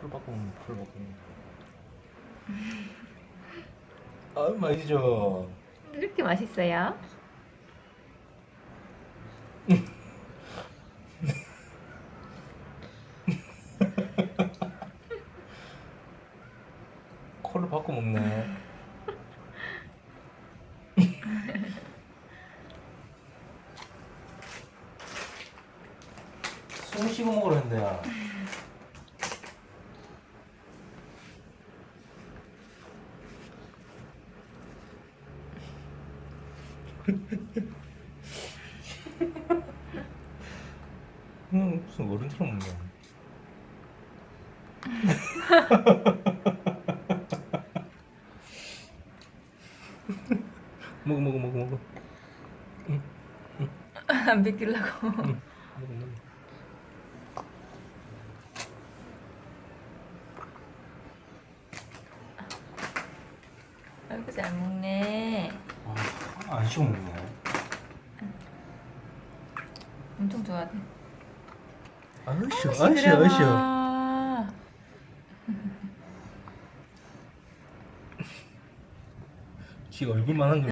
풀 먹는 풀 먹는 아 맛있죠. 이렇게 맛있어요? 코를 바꿔 먹네. 숨 쉬고 먹으라 했는데 야 음, 무슨 어른처럼 먹냐 먹어 먹어 먹어 먹어 안 뺏기려고. 먹어 먹어 아이고 잘 먹네. 아, 안 쉬고 먹네 엄청 좋아해. 아쉬워. 아쉬워 아쉬워 지 얼굴만 한 거.